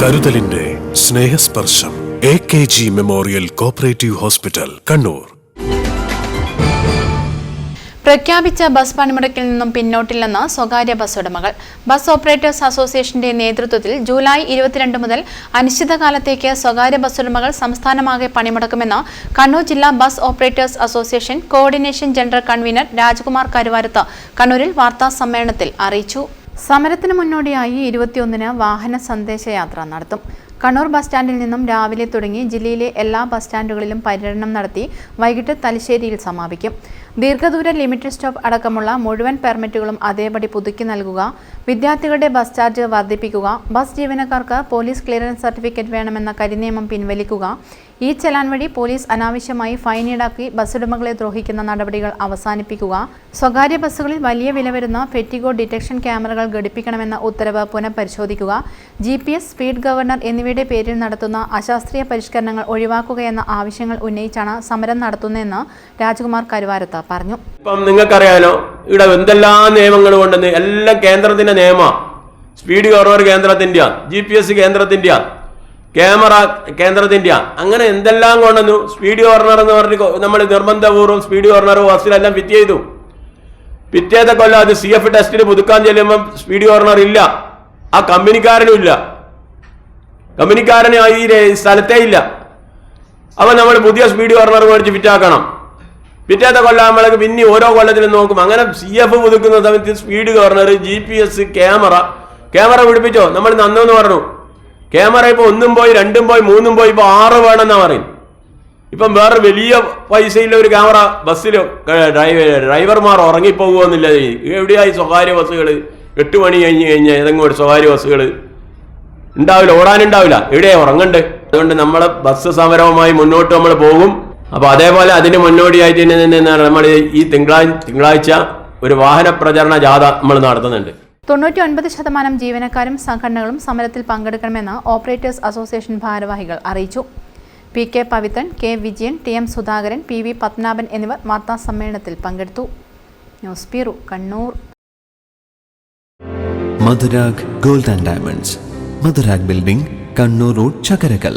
കരുതലിന്റെ Snehasparsham A K G memorial cooperative hospital Kannur. പ്രഖ്യാപിച്ച bus പണിമുടക്കിൽ നിന്നും പിന്നോട്ടില്ലെന്ന് സ്വകാര്യ ബസ് ഉടമകൾ. ബസ് ഓപ്പറേറ്റേഴ്സ് അസോസിയേഷന്റെ നേതൃത്വത്തിൽ ജൂലൈ ഇരുപത്തിരണ്ട് മുതൽ അനിശ്ചിതകാലത്തേക്ക് സ്വകാര്യ ബസ് ഉടമകൾ സംസ്ഥാനമാകെ പണിമുടക്കുമെന്ന് കണ്ണൂർ ജില്ലാ bus operators association coordination general convener Rajkumar Karuvarath കണ്ണൂരിൽ വാർത്താ സമ്മേളനത്തിൽ അറിയിച്ചു. സമരത്തിന് മുന്നോടിയായി ഇരുപത്തിയൊന്നിന് വാഹന സന്ദേശയാത്ര നടത്തും. കണ്ണൂർ ബസ് സ്റ്റാൻഡിൽ നിന്നും രാവിലെ തുടങ്ങി ജില്ലയിലെ എല്ലാ ബസ് സ്റ്റാൻഡുകളിലും പര്യടനം നടത്തി വൈകിട്ട് തലശ്ശേരിയിൽ സമാപിക്കും. ദീർഘദൂര ലിമിറ്റഡ് സ്റ്റോപ്പ് അടക്കമുള്ള മുഴുവൻ പെർമിറ്റുകളും അതേപടി പുതുക്കി നൽകുക വിദ്യാർത്ഥികളുടെ ബസ് ചാർജ് വർദ്ധിപ്പിക്കുക ബസ് ജീവനക്കാർക്ക് പോലീസ് ക്ലിയറൻസ് സർട്ടിഫിക്കറ്റ് വേണമെന്ന കരിനിയമം പിൻവലിക്കുക ഈ ചലാൻ വഴി പോലീസ് അനാവശ്യമായി ഫൈൻ ഈടാക്കി ബസ് ഉടമകളെ ദ്രോഹിക്കുന്ന നടപടികൾ അവസാനിപ്പിക്കുക സ്വകാര്യ ബസ്സുകളിൽ വലിയ വില വരുന്ന ഫെറ്റിഗോ ഡിറ്റക്ഷൻ ക്യാമറകൾ ഘടിപ്പിക്കണമെന്ന ഉത്തരവ് പുനഃപരിശോധിക്കുക ജി സ്പീഡ് ഗവർണർ എന്നിവയുടെ പേരിൽ നടത്തുന്ന അശാസ്ത്രീയ പരിഷ്കരണങ്ങൾ ഒഴിവാക്കുകയെന്ന ആവശ്യങ്ങൾ ഉന്നയിച്ചാണ് സമരം നടത്തുന്നതെന്ന് രാജ്കുമാർ കരുവാരത്ത് പറഞ്ഞു. ഇപ്പം നിങ്ങൾക്കറിയാലോ ഇവിടെ എന്തെല്ലാം നിയമങ്ങൾ കൊണ്ടെന്ന് എല്ലാം കേന്ദ്രത്തിന്റെ നിയമ. സ്പീഡ് ഗവർണർ കേന്ദ്രത്തിന്റെ ജി പി എസ് കേന്ദ്രത്തിന്റെ ക്യാമറ കേന്ദ്രത്തിന്റെ അങ്ങനെ എന്തെല്ലാം കൊണ്ടെന്നു സ്പീഡ് ഗവർണർ എന്ന് പറഞ്ഞ് നമ്മൾ നിർബന്ധപൂർവം സ്പീഡ് ഗവർണർ ബസ്സിലെല്ലാം ഫിറ്റ് ചെയ്തു. പിറ്റേത്തെ കൊല്ലം അത് സി എഫ് ടെസ്റ്റിന് പുതുക്കാൻ ചെല്ലുമ്പം സ്പീഡ് ഗവർണർ ഇല്ല. ആ കമ്പനിക്കാരനും ഇല്ല. കമ്പനിക്കാരന് ഈ സ്ഥലത്തേ ഇല്ല. അപ്പൊ നമ്മൾ പുതിയ സ്പീഡ് ഗവർണർ മേടിച്ച് ഫിറ്റാക്കണം. പിറ്റേത്തെ കൊല്ലാമ്പളക്ക് പിന്നെ ഓരോ കൊല്ലത്തിലും നോക്കും. അങ്ങനെ സി എഫ് പുതുക്കുന്ന സമയത്ത് speed governor G P S camera camera പിടിപ്പിച്ചോ? നമ്മൾ നന്നെന്ന് പറഞ്ഞു. ക്യാമറ ഇപ്പൊ ഒന്നും പോയി രണ്ടും പോയി മൂന്നും പോയി ഇപ്പൊ ആറ് വേണമെന്നാ പറയും. ഇപ്പം വേറെ വലിയ പൈസയിലെ ഒരു ക്യാമറ ബസ്സിൽ ഡ്രൈവർമാർ ഉറങ്ങിപ്പോകുമെന്നില്ല എവിടെയായി സ്വകാര്യ ബസ്സുകൾ എട്ട് മണി കഴിഞ്ഞ് കഴിഞ്ഞാൽ ഏതെങ്കിലും ഒരു സ്വകാര്യ ബസ്സുകൾ ഉണ്ടാവില്ല ഓടാനുണ്ടാവില്ല ഇവിടെ ഉറങ്ങണ്ട്. അതുകൊണ്ട് നമ്മൾ ബസ് സമരവുമായി മുന്നോട്ട് നമ്മൾ പോകും. അപ്പൊ അതേപോലെ അതിന് മുന്നോടിയായിട്ട് തന്നെ നമ്മൾ ഈ തിങ്കളാഴ്ച തിങ്കളാഴ്ച ഒരു വാഹന പ്രചരണ ജാഥ നമ്മൾ നടത്തുന്നുണ്ട്. തൊണ്ണൂറ്റി ഒൻപത് ശതമാനം ജീവനക്കാരും സംഘടനകളും സമരത്തിൽ പങ്കെടുക്കണമെന്ന് ഓപ്പറേറ്റേഴ്സ് അസോസിയേഷൻ ഭാരവാഹികൾ അറിയിച്ചു. P K Pavithran K Vijayan T M Sudhakaran P V Padmanabhan എന്നിവർ വാർത്താ സമ്മേളനത്തിൽ പങ്കെടുത്തു. News bureau Kannur. Madhurag gold and diamonds. Madhurag building Kannur road Chakkarakkal.